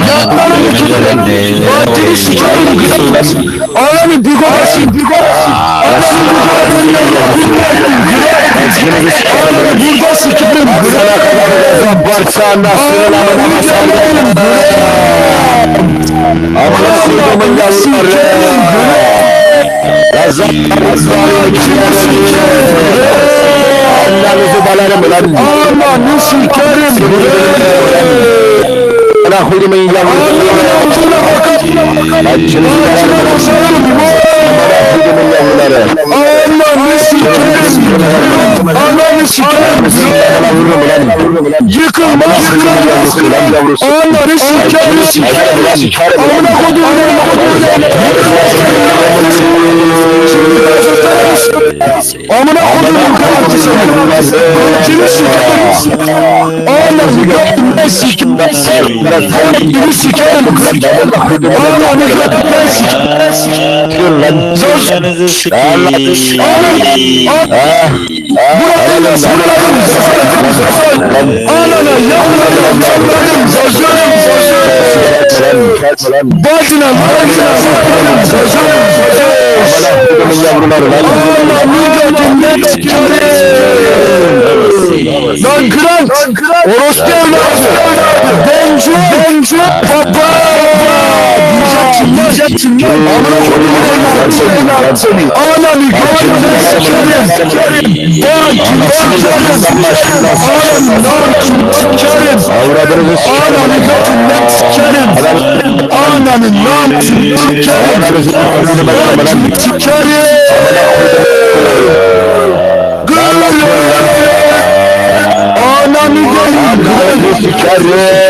Yanlarını tutuyorum. Partili sikerim kızım. Ananı bigo basın bigo basın. Ananı bigo basın. Ananı bigo sikerim. Sana kadar yazan parçağında sıralamanı basalım. Amına kodumun yavruları. Yazan parçağında sıralamanı basalım. Ananızı balarım lan. Ananı sikerim. Yıkılmaz Yavrusu yıkılmaz. lan yavrusu. Onları sikerim. Sikerim lan. Amına koduğum Amına koduğum kardeşim. Kimi sikerim? Sikim. Kimi sikerim? Ananı götünden sikim. Dur lan. Canınızı sikeyim. Buradan sıraladım. Anana yavrularım yavrularım. Zazırım zazırım. Bacına bacına. Zazırım zazırım. Bana koyduğumun yavruları lan. Lan kıran. Orospu evladı. Bencu. Bencu. Baba. Diyeceksin diyeceksin. Amına koyduğum evladı seni. Ananı götünden sikerim. Bak sikerim. Ananı sikerim. Avradınızı Ananı götünden sikerim. Ananın namusunu sikerim. Sikerim. Ananı götünden sikerim.